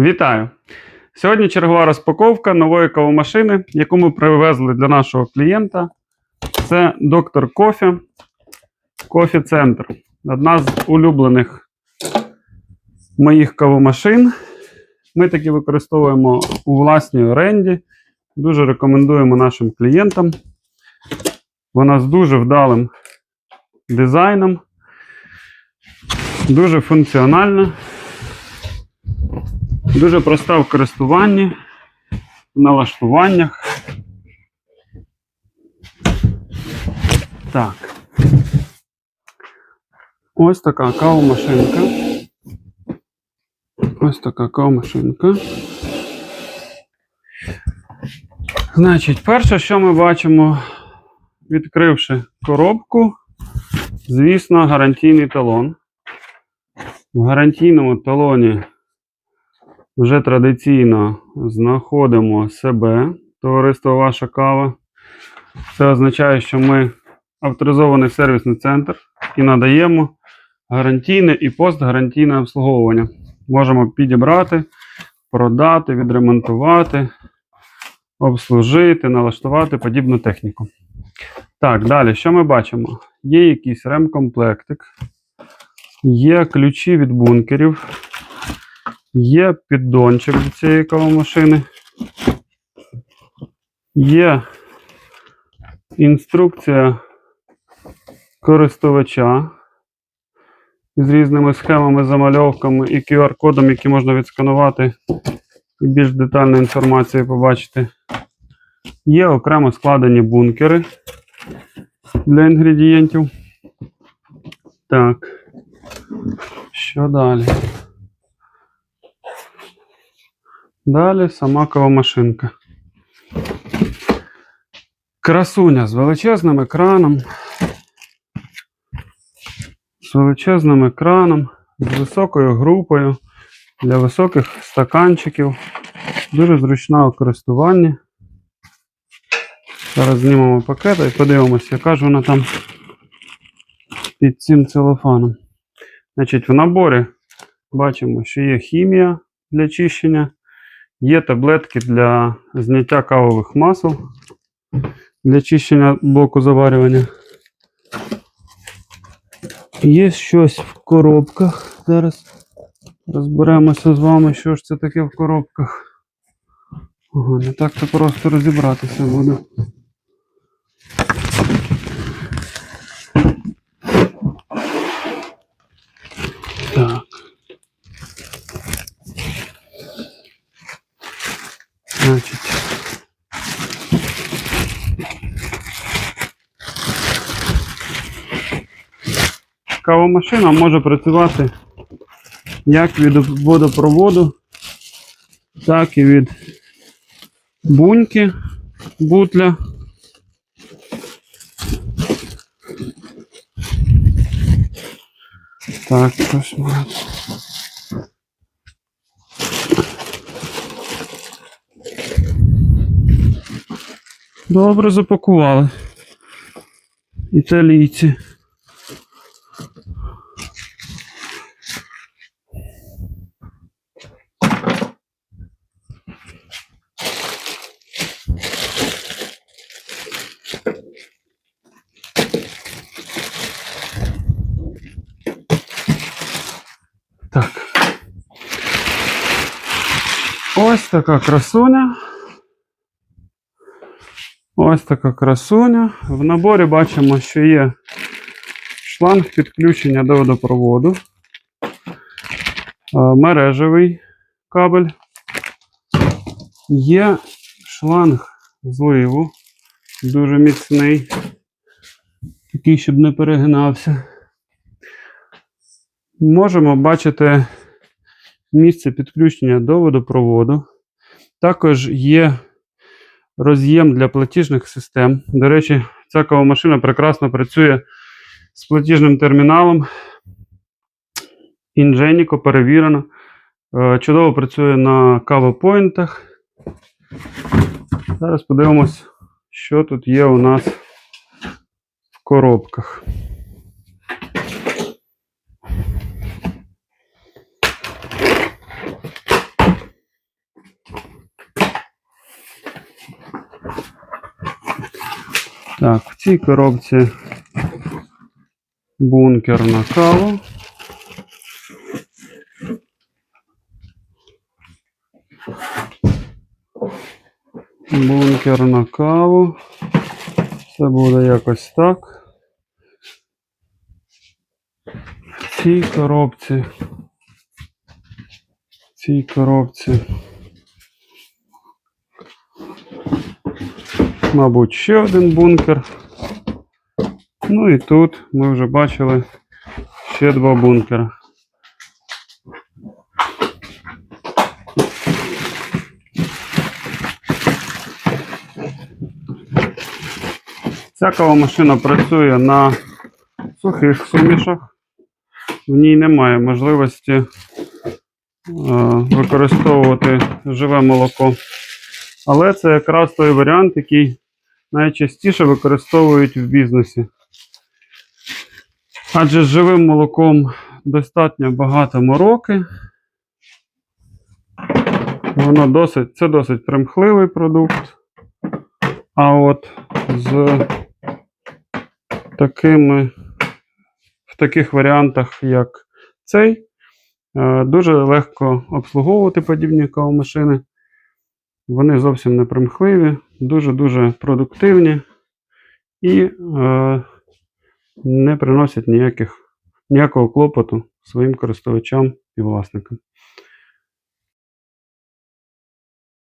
Вітаю! Сьогодні чергова розпаковка нової кавомашини, яку ми привезли для нашого клієнта. Це доктор Кофі, Кофі Центр. Одна з улюблених моїх кавомашин. Ми такі використовуємо у власній оренді. Дуже рекомендуємо нашим клієнтам. Вона з дуже вдалим дизайном, дуже функціональна. Дуже проста в користуванні, в налаштуваннях. Так. Ось така кавомашинка. Ось така кавомашинка. Значить, перше, що ми бачимо, відкривши коробку, звісно, гарантійний талон. В гарантійному талоні вже традиційно знаходимо себе, товариство Ваша кава. Це означає, що ми авторизований сервісний центр і надаємо гарантійне і постгарантійне обслуговування. Можемо підібрати, продати, відремонтувати, обслужити, налаштувати подібну техніку. Так, далі, що ми бачимо? Є якийсь ремкомплектик, є ключі від бункерів. Є піддончик до цієї кавомашини. Є інструкція користувача з різними схемами, замальовками і QR-кодом, які можна відсканувати і більш детальну інформацію побачити. Є окремо складені бункери для інгредієнтів. Так. Що далі? Далі сама кавомашинка. Красуня з величезним екраном. З величезним екраном, з високою групою для високих стаканчиків. Дуже зручна у користуванні. Зараз знімемо пакет і подивимося, яка ж вона там під цим целофаном. Значить, в наборі бачимо, що є хімія для чищення. Є таблетки для зняття кавових масел для чищення блоку заварювання. Є щось в коробках. Зараз розберемося з вами, що ж це таке в коробках. Ого, не так то просто розібратися буде. Значить. Кавомашина може працювати як від водопроводу, так і від буньки, бутля. Так, кошмар. Добре запакували. Італійці. Так. Ось така красуня. Ось така красуня. В наборі бачимо, що є шланг підключення до водопроводу, е, мережевий кабель, є шланг зливу, дуже міцний, такий, щоб не перегинався. Можемо бачити місце підключення до водопроводу. Також є роз'єм для платіжних систем. До речі, ця кавомашина прекрасно працює з платіжним терміналом. Ingenico перевірено. Е, Чудово працює на кавопоінтах. Зараз подивимось, що тут є у нас в коробках. Так, в цій коробці бункер на каву. Бункер на каву. Це буде якось так. В цій коробці. В цій коробці. Мабуть, ще один бункер. Ну і тут ми вже бачили ще два бункера. Ця кавомашина працює на сухих сумішах. В ній немає можливості е, використовувати живе молоко. Але це якраз той варіант, який найчастіше використовують в бізнесі. Адже з живим молоком достатньо багато мороки. Воно досить, це досить примхливий продукт. А от з такими, в таких варіантах, як цей, е, дуже легко обслуговувати подібні кавомашини. Вони зовсім не примхливі, дуже-дуже продуктивні і е, не приносять ніяких, ніякого клопоту своїм користувачам і власникам.